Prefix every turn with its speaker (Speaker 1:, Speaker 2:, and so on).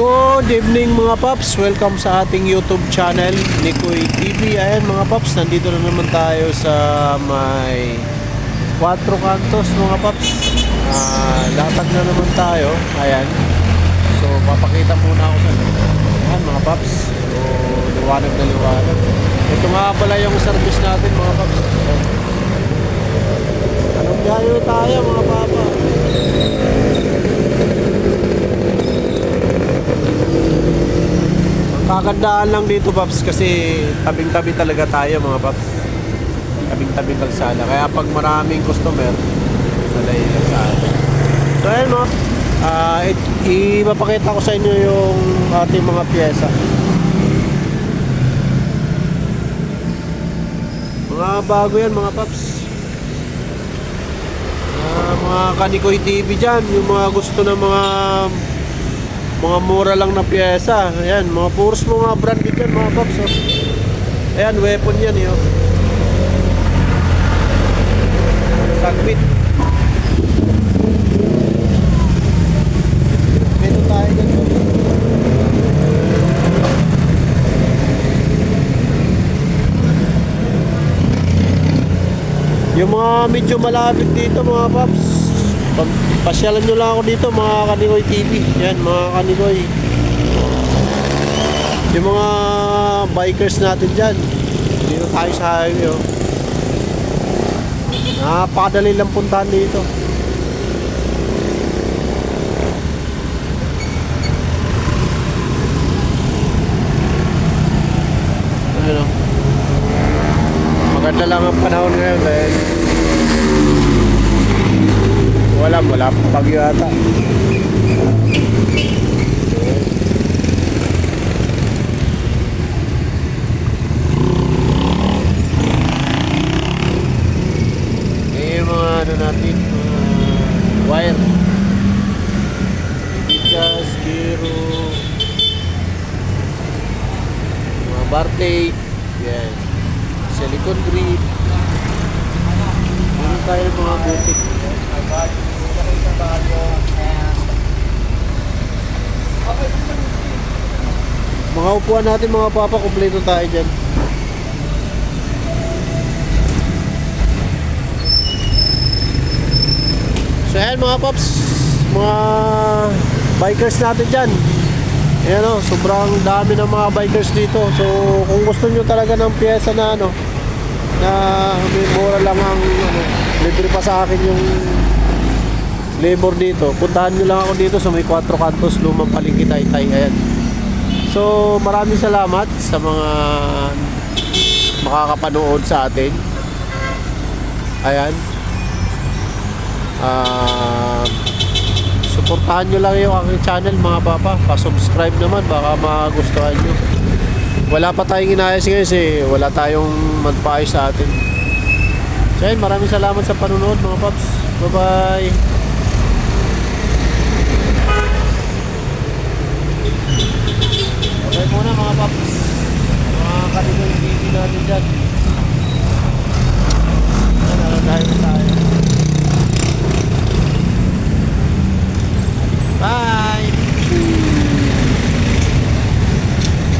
Speaker 1: Good evening mga paps, welcome sa ating YouTube channel Nikoy TV. Ayan mga paps, nandito na naman tayo sa may Cuatro Cantos mga paps. Ah, latag na naman tayo. Ayan. So papakita muna ako sa. Ayan mga paps. So liwanag na liwanag. Ito nga pala yung service natin mga paps. Anong biyahe tayo mga papa? Ang kagandaan lang dito, Paps, kasi tabing-tabi talaga tayo, mga Paps. Tabing-tabi kalsada. Kaya pag maraming customer, malay kalsada. So, ayan, no? It- ipapakita ko sa inyo yung ating mga pyesa. Mga bago yan, mga Paps. Ah, mga Kanikoy TV dyan, yung mga gusto ng mga mga mura lang na pyesa. Ayan, mga puros mga branded yan, mga paps. Oh. Ayan, weapon yan, yun. Sagmit. Dito tayo dyan. oh. Yung mga medyo malapit dito, mga paps. Pasyalan nyo lang ako dito, mga Kanikoy TV. Yan, mga Kanikoy. Yung mga bikers natin dyan. Dito tayo sa highway, oh. Napakadali lang puntahan dito. Ano? Maganda lang ang panahon ngayon dahil wala, pang bagyo ata. Eh, mga ano natin, wire. Bigas, Kiro, mga Bartley, yan. Silicone grip. Ano tayo mga butik? Mga upuan natin mga papa, kumpleto tayo dyan. So ayan mga paps, mga bikers natin dyan. Ayan o, sobrang dami ng mga bikers dito. So kung gusto nyo talaga ng pyesa na ano, na may mura lang ang ano, libre pa sa akin yung labor dito. Puntahan nyo lang ako dito sa may 4 kantos lumang palengke taytay. Ayan. So maraming salamat sa mga makakapanood sa atin. Ayan. Ah, suportahan nyo lang yung aking channel mga papa. Pa-subscribe naman baka magustuhan nyo. Wala pa tayong inayos ngayon kasi wala tayong magpaayos sa atin. So yun, maraming salamat sa panonood mga paps. Bye-bye. Okay muna mga paps. Mga kanino yung